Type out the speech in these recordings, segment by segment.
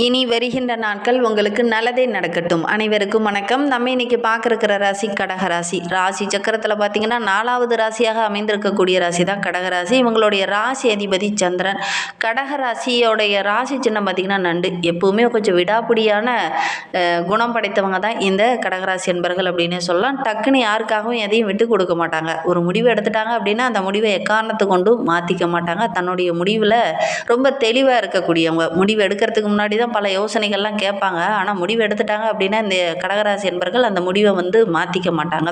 இனி வருகின்ற நாட்கள் உங்களுக்கு நல்லதே நடக்கட்டும். அனைவருக்கும் வணக்கம். நம்ம இன்னைக்கு பார்க்குற ராசி கடகராசி ராசி. சக்கரத்தில் பார்த்தீங்கன்னா நாலாவது ராசியாக அமைந்திருக்கக்கூடிய ராசி தான் கடகராசி இவங்களுடைய ராசி அதிபதி சந்திரன். கடகராசியோடைய ராசி சின்னம் பார்த்திங்கன்னா நண்டு. எப்பவுமே கொஞ்சம் விடாப்பிடியான குணம் படைத்தவங்க தான் இந்த கடகராசி என்பர்கள் அப்படின்னு சொல்லலாம். டக்குன்னு யாருக்காகவும் எதையும் விட்டு கொடுக்க மாட்டாங்க. ஒரு முடிவு எடுத்துட்டாங்க அப்படின்னா அந்த முடிவை எக்காரணத்தை கொண்டும் மாற்றிக்க மாட்டாங்க. தன்னுடைய முடிவில் ரொம்ப தெளிவாக இருக்கக்கூடியவங்க. முடிவு எடுக்கிறதுக்கு முன்னாடி தான் பல யோசனைகள்லாம் கேட்பாங்க. ஆனால் முடிவு எடுத்துட்டாங்க அப்படின்னா இந்த கடகராசி என்பர்கள் அந்த முடிவை வந்து மாற்றிக்க மாட்டாங்க.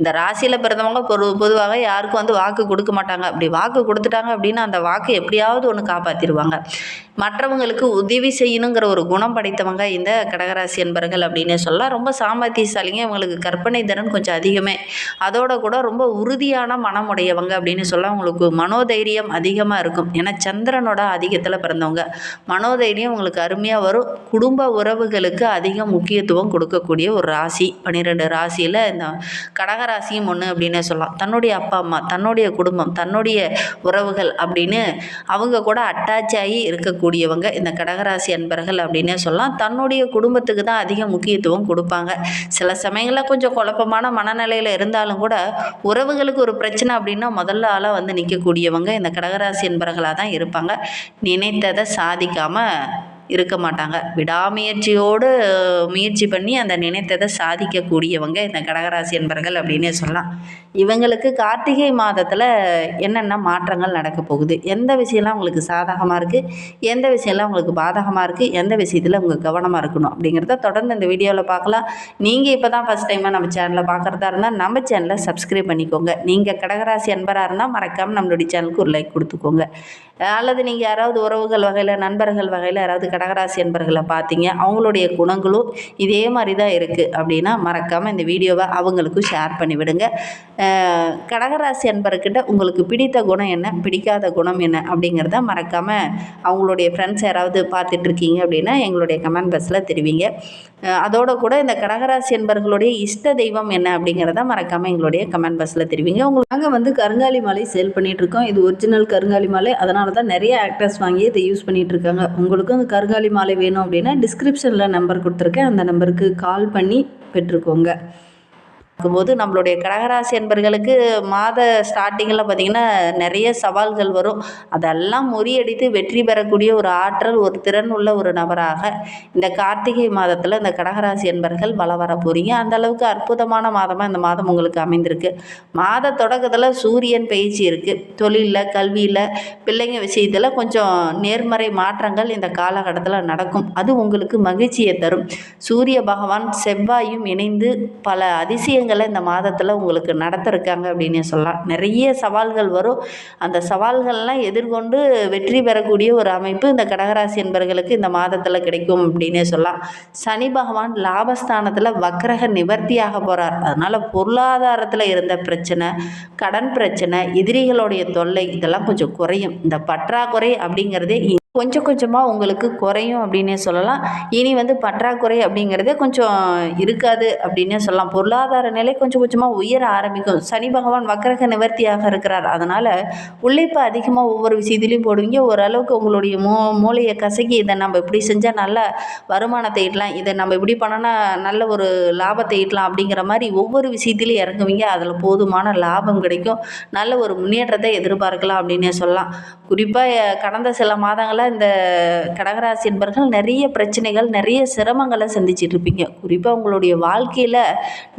இந்த ராசியில் பிறந்தவங்க பொது பொதுவாக யாருக்கும் வந்து வாக்கு கொடுக்க மாட்டாங்க. அப்படி வாக்கு கொடுத்துட்டாங்க அப்படின்னா அந்த வாக்கு எப்படியாவது ஒன்று காப்பாற்றிடுவாங்க மற்றவங்களுக்கு உதவி செய்யணுங்கிற ஒரு குணம் படைத்தவங்க இந்த கடகராசி என்பர்கள் அப்படின்னு சொல்லலாம். ரொம்ப சாமர்த்தியசாலிங்க. இவங்களுக்கு கற்பனை திறன் கொஞ்சம் அதிகமே. அதோட கூட ரொம்ப உறுதியான மனமுடையவங்க அப்படின்னு சொல்ல உங்களுக்கு மனோதைரியம் அதிகமாக இருக்கும். ஏன்னா சந்திரனோட அதிகத்தில் பிறந்தவங்க. மனோதைரியம் உங்களுக்கு அருமையாக வரும். குடும்ப உறவுகளுக்கு அதிக முக்கியத்துவம் கொடுக்கக்கூடிய ஒரு ராசி. பன்னிரெண்டு ராசியில் இந்த கடகராசியும் ஒன்று அப்படின்னு சொல்லலாம். தன்னுடைய அப்பா அம்மா தன்னுடைய குடும்பம் தன்னுடைய உறவுகள் அப்படின்னு அவங்க கூட அட்டாச் ஆகி இருக்கக்கூடிய இருக்கக்கூடியவங்க இந்த கடகராசி அன்பர்கள் அப்படின்னே சொல்லலாம். தன்னுடைய குடும்பத்துக்கு தான் அதிக முக்கியத்துவம் கொடுப்பாங்க. சில சமயங்களில் கொஞ்சம் குழப்பமான மனநிலையில் இருந்தாலும் கூட உறவுகளுக்கு ஒரு பிரச்சனை அப்படின்னா முதல்ல ஆளாக வந்து நிற்கக்கூடியவங்க இந்த கடகராசி என்பர்களாக தான் இருப்பாங்க. நினைத்ததை சாதிக்காமல் இருக்க மாட்டாங்க. விடாமுயற்சியோடு முயற்சி பண்ணி அந்த நினைத்ததை சாதிக்கக்கூடியவங்க இந்த கடகராசி என்பர்கள் அப்படின்னே சொல்லலாம். இவங்களுக்கு கார்த்திகை மாதத்தில் என்னென்ன மாற்றங்கள் நடக்க போகுது? எந்த விஷயம்லாம் உங்களுக்கு சாதகமாக இருக்குது எந்த விஷயம்லாம் உங்களுக்கு பாதகமாக இருக்குது எந்த விஷயத்தில் உங்கள் கவனமாக இருக்கணும்? அப்படிங்கிறத தொடர்ந்து இந்த வீடியோவில் பார்க்கலாம். நீங்கள் இப்போ தான் ஃபஸ்ட் டைமாக நம்ம சேனலில் பார்க்குறதா இருந்தால் நம்ம சேனலை சப்ஸ்கிரைப் பண்ணிக்கோங்க. நீங்கள் கடகராசி அன்பராக இருந்தால் மறக்காமல் நம்மளுடைய சேனலுக்கு ஒரு லைக் கொடுத்துக்கோங்க. அல்லது நீங்கள் யாராவது உறவுகள் வகையில் நண்பர்கள் வகையில் யாராவது கடகராசி என்பர்களை பார்த்தீங்க அவங்களுடைய குணங்களும் இதே மாதிரி தான் இருக்குது அப்படின்னா மறக்காமல் இந்த வீடியோவை அவங்களுக்கும் ஷேர் பண்ணி விடுங்க. கடகராசி என்பர்கிட்ட உங்களுக்கு பிடித்த குணம் என்ன பிடிக்காத குணம் என்ன அப்படிங்கிறத மறக்காமல் அவங்களுடைய ஃப்ரெண்ட்ஸ் யாராவது பார்த்துட்ருக்கீங்க அப்படின்னா எங்களுடைய கமெண்ட் பாக்ஸில் தெரிவிங்க. அதோடு அதோட கூட இந்த கடகராசி என்பர்களுடைய இஷ்ட தெய்வம் என்ன அப்படிங்கிறத மறக்காமல் எங்களுடைய கமெண்ட் பாக்ஸில் தெரிவிங்க. உங்களுக்கு நாங்கள் வந்து கருங்காலி மாலை சேல் பண்ணிகிட்ருக்கோம் இது ஒரிஜினல் கருங்காலி மாலை. அதனால தான் நிறைய ஆக்டர்ஸ் வாங்கி இதை யூஸ் பண்ணிகிட்ருக்காங்க உங்களுக்கும் அந்த கருங்காலி மாலை வேணும் அப்படின்னா டிஸ்கிரிப்ஷனில் நம்பர் கொடுத்துருக்கேன். அந்த நம்பருக்கு கால் பண்ணி பெற்றுக்கோங்க. பார்க்கும்போது நம்மளுடைய கடகராசி என்பர்களுக்கு மாத ஸ்டார்டிங்கில் பார்த்திங்கன்னா நிறைய சவால்கள் வரும். அதெல்லாம் முறியடித்து வெற்றி பெறக்கூடிய ஒரு ஆற்றல் ஒரு திறன் உள்ள ஒரு நபராக இந்த கார்த்திகை மாதத்தில் இந்த கடகராசி என்பர்கள் வள வர போகிறீங்க அந்த அளவுக்கு அற்புதமான மாதமாக இந்த மாதம் உங்களுக்கு அமைந்திருக்கு. மாத தொடக்கத்தில் சூரியன் பயிற்சி இருக்குது தொழிலில் கல்வியில் பிள்ளைங்க விஷயத்தில் கொஞ்சம் நேர்மறை மாற்றங்கள் இந்த காலகட்டத்தில் நடக்கும். அது உங்களுக்கு மகிழ்ச்சியை தரும். சூரிய பகவான் செவ்வாயும் இணைந்து பல அதிசயங்கள் இந்த மாதத்தில் உங்களுக்கு நடத்திருக்காங்க அப்படின்னு சொல்லலாம். நிறைய சவால்கள் வரும். அந்த சவால்கள்லாம் எதிர்கொண்டு வெற்றி பெறக்கூடிய ஒரு அமைப்பு இந்த கடகராசி என்பர்களுக்கு இந்த மாதத்தில் கிடைக்கும் அப்படின்னே சொல்லலாம். சனி பகவான் லாபஸ்தானத்தில் வக்ரக நிவர்த்தியாக போகிறார் அதனால் பொருளாதாரத்தில் இருந்த பிரச்சனை கடன் பிரச்சனை எதிரிகளுடைய தொல்லை இதெல்லாம் கொஞ்சம் குறையும். இந்த பற்றாக்குறை அப்படிங்கிறதே இ- கொஞ்சம் கொஞ்சமாக உங்களுக்கு குறையும் அப்படின்னே சொல்லலாம். இனி வந்து பற்றாக்குறை அப்படிங்கிறதே கொஞ்சம் இருக்காது அப்படின்னே சொல்லலாம். பொருளாதார நிலை கொஞ்சம் கொஞ்சமாக உயர ஆரம்பிக்கும். சனி பகவான் வக்கரக நிவர்த்தியாக இருக்கிறார். அதனால் உழைப்பு அதிகமாக ஒவ்வொரு விஷயத்துலையும் போடுவீங்க. ஓரளவுக்கு உங்களுடைய மூ மூளையை கசக்கி இதை நம்ம இப்படி செஞ்சால் நல்ல வருமானத்தை ஈட்டலாம். இதை நம்ம இப்படி பண்ணோன்னா நல்ல ஒரு லாபத்தை ஈட்டலாம் அப்படிங்கிற மாதிரி ஒவ்வொரு விஷயத்துலையும் இறங்குவீங்க. அதில் போதுமான லாபம் கிடைக்கும். நல்ல ஒரு முன்னேற்றத்தை எதிர்பார்க்கலாம் அப்படின்னே சொல்லலாம். குறிப்பாக கடந்த சில மாதங்களாக இந்த கடகராசி என்பர்கள் நிறைய பிரச்சனைகள் நிறைய சிரமங்களை சந்திச்சிட்டு இருப்பீங்க. குறிப்பாக உங்களுடைய வாழ்க்கையில்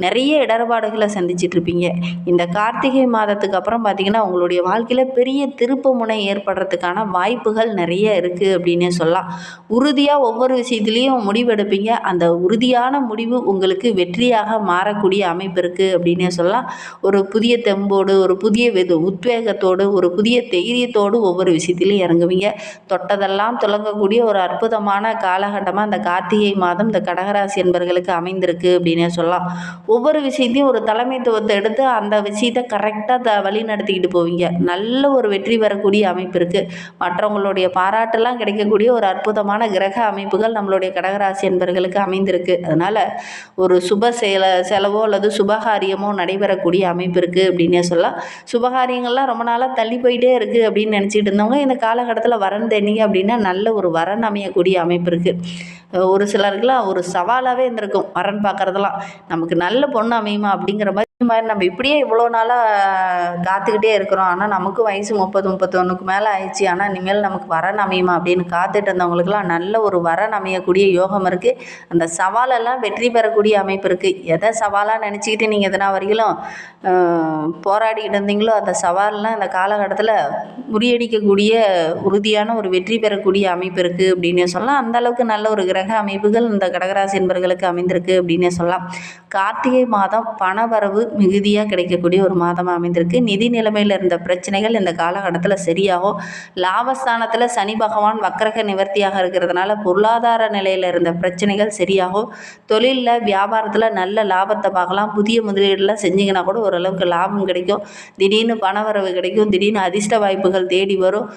நிறைய இடர்பாடுகளை சந்திச்சிட்டு இருப்பீங்க. இந்த கார்த்திகை மாதத்துக்கு அப்புறம் பார்த்தீங்கன்னா உங்களுடைய வாழ்க்கையில் பெரிய திருப்பு முனை ஏற்படுறதுக்கான வாய்ப்புகள் நிறைய இருக்குது அப்படின்னே சொல்லலாம். உறுதியாக ஒவ்வொரு விஷயத்துலேயும் முடிவெடுப்பீங்க. அந்த உறுதியான முடிவு உங்களுக்கு வெற்றியாக மாறக்கூடிய அமைப்பு இருக்குது அப்படின்னே சொல்லலாம். ஒரு புதிய தெம்போடு ஒரு புதிய வெது உத்வேகத்தோடு ஒரு புதிய தைரியத்தோடு ஒவ்வொரு விஷயத்திலையும் இறங்குவீங்க. பட்டதெல்லாம் துலங்கக்கூடிய ஒரு அற்புதமான காலகட்டமாக இந்த கார்த்திகை மாதம் இந்த கடகராசி என்பர்களுக்கு அமைந்திருக்கு அப்படின்னே சொல்லலாம். ஒவ்வொரு விஷயத்தையும் ஒரு தலைமைத்துவத்தை எடுத்து அந்த விஷயத்தை கரெக்டாக த வழி நடத்திக்கிட்டு போவீங்க. நல்ல ஒரு வெற்றி பெறக்கூடிய அமைப்பு இருக்குது மற்றவங்களுடைய பாராட்டெல்லாம் கிடைக்கக்கூடிய ஒரு அற்புதமான கிரக அமைப்புகள் நம்மளுடைய கடகராசி என்பர்களுக்கு அமைந்திருக்கு. அதனால் ஒரு சுப செல செலவோ அல்லது சுபகாரியமோ நடைபெறக்கூடிய அமைப்பு இருக்குது அப்படின்னே சொல்லலாம். சுபகாரியங்கள்லாம் ரொம்ப நாளாக தள்ளி போயிட்டே இருக்குது அப்படின்னு நினச்சிட்டு இருந்தவங்க இந்த காலகட்டத்தில் வரன் தேடிங்க அப்படின்னா நல்ல ஒரு வரன் அமையக்கூடிய அமைப்பு இருக்குது ஒரு சிலருக்குலாம் ஒரு சவாலாகவே இருந்திருக்கும். வரன் பார்க்குறதெல்லாம். நமக்கு நல்ல பொண்ணு அமையுமா அப்படிங்கிற மாதிரி மாதிரி நம்ம இப்படியே இவ்வளோ நாளாக காத்துக்கிட்டே இருக்கிறோம். ஆனால் நமக்கு வயசு முப்பது முப்பத்தொன்றுக்கு மேலே ஆயிடுச்சு. ஆனால் இனிமேல் நமக்கு வரன் அமையுமா அப்படின்னு காத்துட்டு இருந்தவங்களுக்குலாம் நல்ல ஒரு வரன் அமையக்கூடிய யோகம் இருக்குது அந்த சவாலெல்லாம் வெற்றி பெறக்கூடிய அமைப்பு இருக்குது எதை சவாலாக நினச்சிக்கிட்டு நீங்கள் எதனா வரையிலும் போராடிக்கிட்டு இருந்தீங்களோ அந்த சவாலெல்லாம் இந்த காலகட்டத்தில் முறியடிக்கக்கூடிய உறுதியான ஒரு வெற்றி பெறக்கூடிய அமைப்பு இருக்குது அப்படின்னே சொல்லலாம். அந்தளவுக்கு நல்ல ஒரு கிரக அமைப்புகள் இந்த கடகராசி என்பர்களுக்கு அமைந்திருக்கு அப்படின்னே சொல்லலாம். கார்த்திகை மாதம் பணவரவு மிகுதியாக கிடைக்கக்கூடிய ஒரு மாதமாக அமைந்திருக்கு. நிதி நிலைமையில் இருந்த பிரச்சனைகள் இந்த காலகட்டத்தில் சரியாகும். லாபஸ்தானத்தில் சனி பகவான் வக்கரக நிவர்த்தியாக இருக்கிறதுனால பொருளாதார நிலையில் இருந்த பிரச்சனைகள் சரியாகும். தொழிலில் வியாபாரத்தில் நல்ல லாபத்தை பார்க்கலாம். புதிய முதலீடுலாம் செஞ்சிங்கன்னா கூட ஓரளவுக்கு லாபம் கிடைக்கும். திடீர்னு பணவரவு கிடைக்கும். திடீர்னு அதிர்ஷ்ட வாய்ப்புகள் தேடி வரும்.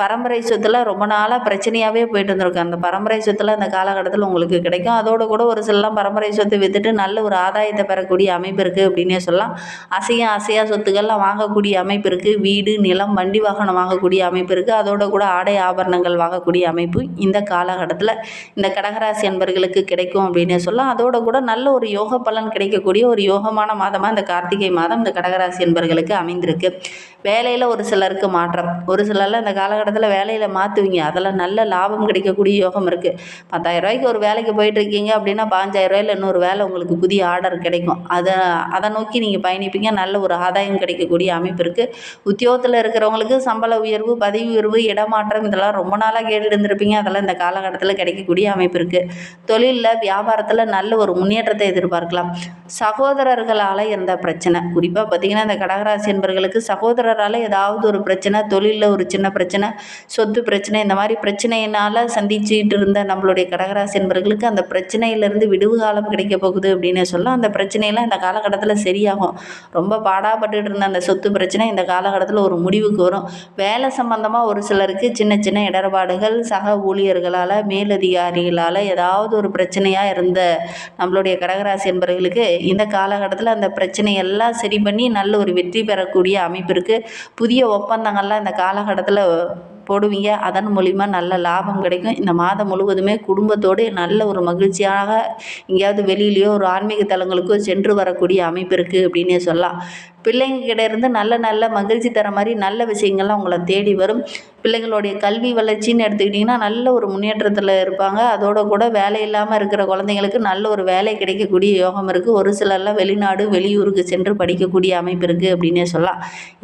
பரம்பரை சொத்தில் ரொம்ப நாளாக பிரச்சனையாகவே போயிட்டு இருந்திருக்கும் அந்த பரம்பரை சொத்துல அந்த காலகட்டத்தில் உங்களுக்கு கிடைக்கும். அதோடு கூட ஒரு சிலலாம் பரம்பரை சொத்து விற்றுட்டு நல்ல ஒரு ஆதாயத்தை பெறக்கூடிய அமைப்பு இருக்குது அப்படின்னே சொல்லலாம். அசையா அசையா சொத்துக்கள்லாம் வாங்கக்கூடிய அமைப்பு இருக்குது வீடு நிலம் வண்டி வாகனம் வாங்கக்கூடிய அமைப்பு இருக்குது அதோட கூட ஆடை ஆபரணங்கள் வாங்கக்கூடிய அமைப்பு இந்த காலகட்டத்தில் இந்த கடகராசி அன்பர்களுக்கு கிடைக்கும் அப்படின்னே சொல்லலாம். அதோட கூட நல்ல ஒரு யோக பலன் கிடைக்கக்கூடிய ஒரு யோகமான மாதமாக இந்த கார்த்திகை மாதம் இந்த கடகராசி அன்பர்களுக்கு அமைந்திருக்கு. வேலையில் ஒரு சிலருக்கு மாற்றம். ஒரு சிலர்லாம் இந்த காலகட்டத்தில் வேலையில் மாற்றுவீங்க அதில் நல்ல லாபம் கிடைக்கக்கூடிய யோகம் இருக்குது பத்தாயிரம் ரூபாய்க்கு ஒரு வேலைக்கு போயிட்டுருக்கீங்க அப்படின்னா பாஞ்சாயிரம் ரூபாயில் இன்னொரு வேலை உங்களுக்கு புதிய ஆர்டர் கிடைக்கும். அதை அதை நோக்கி நீங்கள் பயணிப்பீங்க. நல்ல ஒரு ஆதாயம் கிடைக்கக்கூடிய அமைப்பு இருக்குது உத்தியோகத்தில் இருக்கிறவங்களுக்கு சம்பள உயர்வு பதவி உயர்வு இடமாற்றம் இதெல்லாம் ரொம்ப நாளாக கேட்டு இருந்திருப்பீங்க அதெல்லாம் இந்த காலகட்டத்தில் கிடைக்கக்கூடிய அமைப்பு இருக்குது தொழிலில் வியாபாரத்தில் நல்ல ஒரு முன்னேற்றத்தை எதிர்பார்க்கலாம். சகோதரர்களால் இருந்த பிரச்சனை? குறிப்பாக பார்த்தீங்கன்னா இந்த கடகராசி என்பர்களுக்கு சகோதரரால் ஏதாவது ஒரு பிரச்சனை தொழிலில் ஒரு சின்ன பிரச்சனை சொத்து பிரச்சனை இந்த மாதிரி பிரச்சனையினால் சந்திச்சுட்டு இருந்த நம்மளுடைய கடகராசி என்பர்களுக்கு அந்த பிரச்சனையிலேருந்து விடுவு காலம் கிடைக்க போகுது அப்படின்னு சொல்ல அந்த பிரச்சனையெல்லாம் இந்த காலகட்டத்தில் சரியாகும். ரொம்ப பாடாப்பட்டுட்டு இருந்த அந்த சொத்து பிரச்சனை இந்த காலகட்டத்தில் ஒரு முடிவுக்கு வரும். வேலை சம்பந்தமாக ஒரு சிலருக்கு சின்ன சின்ன இடர்பாடுகள் சக ஊழியர்களால் மேலதிகாரிகளால் ஏதாவது ஒரு பிரச்சனையாக இருந்த நம்மளுடைய கடகராசி என்பவர்களுக்கு இந்த காலகட்டத்தில் அந்த பிரச்சனையெல்லாம் சரி பண்ணி நல்ல ஒரு வெற்றி பெறக்கூடிய அமைப்பு இருக்குது புதிய ஒப்பந்தங்கள்லாம் இந்த காலகட்டத்தில் போடுவீங்க. அதன் மூலிமா நல்ல லாபம் கிடைக்கும். இந்த மாதம் முழுவதுமே குடும்பத்தோடு நல்ல ஒரு மகிழ்ச்சியாக எங்கேயாவது வெளியிலையோ ஒரு ஆன்மீக தலங்களுக்கோ சென்று வரக்கூடிய அமைப்பு இருக்குது அப்படின்னே சொல்லலாம். பிள்ளைங்க கிட்டேருந்து நல்ல நல்ல மகிழ்ச்சி தர மாதிரி நல்ல விஷயங்கள்லாம் உங்களை தேடி வரும். பிள்ளைங்களுடைய கல்வி வளர்ச்சின்னு எடுத்துக்கிட்டிங்கன்னா நல்ல ஒரு முன்னேற்றத்தில் இருப்பாங்க. அதோட கூட வேலை இல்லாமல் இருக்கிற குழந்தைங்களுக்கு நல்ல ஒரு வேலை கிடைக்கக்கூடிய யோகம் இருக்குது ஒரு சிலர்லாம் வெளிநாடு வெளியூருக்கு சென்று படிக்கக்கூடிய அமைப்பு இருக்குது அப்படின்னே சொல்லலாம்.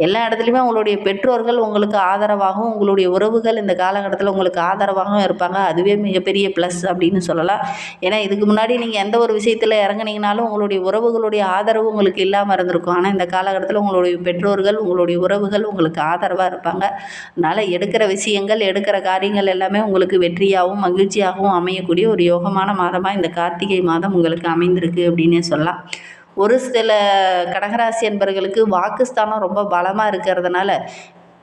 எல்லா இடத்துலையுமே உங்களுடைய பெற்றோர்கள் உங்களுக்கு ஆதரவாகவும் உங்களுடைய உறவுகள் இந்த காலகட்டத்தில் உங்களுக்கு ஆதரவாகவும் இருப்பாங்க. அதுவே மிகப்பெரிய ப்ளஸ் அப்படின்னு சொல்லலாம். ஏன்னா இதுக்கு முன்னாடி நீங்கள் எந்த ஒரு விஷயத்தில் இறங்குனீங்கனாலும் உங்களுடைய உறவுகளுடைய ஆதரவு உங்களுக்கு இல்லாமல் இருந்திருக்கும். ஆனால் இந்த காலகட்டத்தில் உங்களுடைய பெற்றோர்கள் உங்களுடைய உறவுகள் உங்களுக்கு ஆதரவாக இருப்பாங்க. அதனால் எடுக்கிற விஷயங்கள் எடுக்கிற காரியங்கள் எல்லாமே உங்களுக்கு வெற்றியாகவும் மகிழ்ச்சியாகவும் அமையக்கூடிய ஒரு யோகமான மாதமாக இந்த கார்த்திகை மாதம் உங்களுக்கு அமைந்திருக்கு அப்படின்னே சொல்லலாம். ஒரு சில கடகராசி என்பர்களுக்கு வாக்குஸ்தானம் ரொம்ப பலமாக இருக்கிறதுனால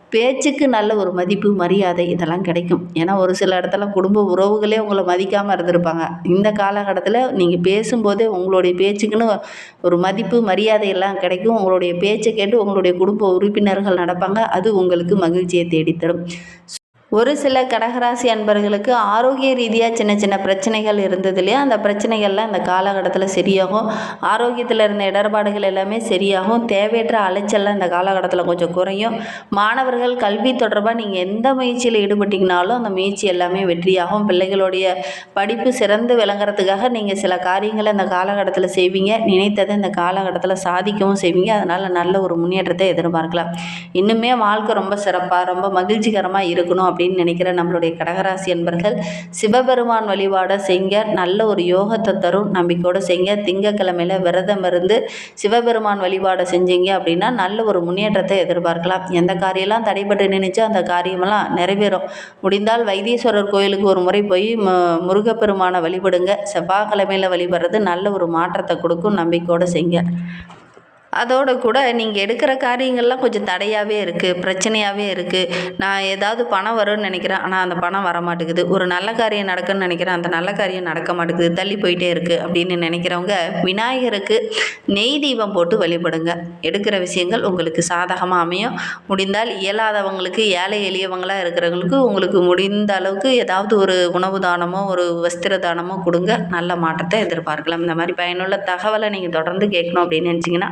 பேச்சுக்கு நல்ல ஒரு மதிப்பு மரியாதை இதெல்லாம் கிடைக்கும். ஏன்னா ஒரு சில இடத்துல குடும்ப உறவுகளே உங்களை மதிக்காமல் இருந்திருப்பாங்க. இந்த காலகட்டத்தில் நீங்கள் பேசும்போதே உங்களுடைய பேச்சுக்குன்னு ஒரு மதிப்பு மரியாதை எல்லாம் கிடைக்கும். உங்களுடைய பேச்சை கேட்டு உங்களுடைய குடும்ப உறுப்பினர்கள் நடப்பாங்க. அது உங்களுக்கு மகிழ்ச்சியை தேடித்தரும். ஒரு சில கடகராசி அன்பர்களுக்கு ஆரோக்கிய ரீதியாக சின்ன சின்ன பிரச்சனைகள் இருந்தது இல்லையா? அந்த பிரச்சனைகள்லாம் இந்த காலகட்டத்தில் சரியாகும். ஆரோக்கியத்தில் இருந்த இடர்பாடுகள் எல்லாமே சரியாகும். தேவையற்ற அலைச்சல்லாம் இந்த காலகட்டத்தில் கொஞ்சம் குறையும். மாணவர்கள் கல்வி தொடர்பாக நீங்கள் எந்த முயற்சியில் ஈடுபட்டிங்கனாலும் அந்த முயற்சி எல்லாமே வெற்றியாகும். பிள்ளைகளுடைய படிப்பு சிறந்து விளங்குறதுக்காக நீங்கள் சில காரியங்களை இந்த காலகட்டத்தில் செய்வீங்க. நினைத்ததை இந்த காலகட்டத்தில் சாதிக்கவும் செய்வீங்க. அதனால் நல்ல ஒரு முன்னேற்றத்தை எதிர்பார்க்கலாம். இன்னுமே வாழ்க்கை ரொம்ப சிறப்பாக ரொம்ப மகிழ்ச்சிகரமாக இருக்கணும் அப்படின்னு நினைக்கிற நம்மளுடைய கடகராசி என்பர்கள் சிவபெருமான் வழிபாடை செய்ங்க. நல்ல ஒரு யோகத்தை தரும் நம்பிக்கையோடு செய்ங்க. திங்கக்கிழமையில் விரதம் இருந்து சிவபெருமான் வழிபாடை செஞ்சீங்க அப்படின்னா நல்ல ஒரு முன்னேற்றத்தை எதிர்பார்க்கலாம். எந்த காரியம்லாம் தடைபட்டு நினைச்சோ அந்த காரியமெல்லாம் நிறைவேறும். முடிந்தால் வைத்தீஸ்வரர் கோயிலுக்கு ஒரு முறை போய் முருகப்பெருமானை வழிபடுங்க. செவ்வாய்க்கிழமையில் வழிபடுறது நல்ல ஒரு மாற்றத்தை கொடுக்கும். நம்பிக்கையோடு செய்ங்க. அதோடு கூட நீங்கள் எடுக்கிற காரியங்கள்லாம் கொஞ்சம் தடையாகவே இருக்குது பிரச்சனையாகவே இருக்குது நான் ஏதாவது பணம் வரும்னு நினைக்கிறேன். ஆனால் அந்த பணம் வர மாட்டேங்குது ஒரு நல்ல காரியம் நடக்குன்னு நினைக்கிறேன். அந்த நல்ல காரியம் நடக்க மாட்டேங்குது. தள்ளி போயிட்டே இருக்குது அப்படின்னு நினைக்கிறவங்க விநாயகருக்கு நெய் தீபம் போட்டு வழிபடுங்க. எடுக்கிற விஷயங்கள் உங்களுக்கு சாதகமாக அமையும். முடிந்தால் இயலாதவங்களுக்கு ஏழை எளியவங்களாக இருக்கிறவங்களுக்கு உங்களுக்கு முடிந்த அளவுக்கு ஏதாவது ஒரு உணவு தானமோ ஒரு வஸ்திர தானமோ கொடுங்க. நல்ல மாற்றத்தை எதிர்பார்க்கலாம். இந்த மாதிரி பயனுள்ள தகவலை நீங்கள் தொடர்ந்து கேட்கணும் அப்படின்னு நினச்சிங்கன்னா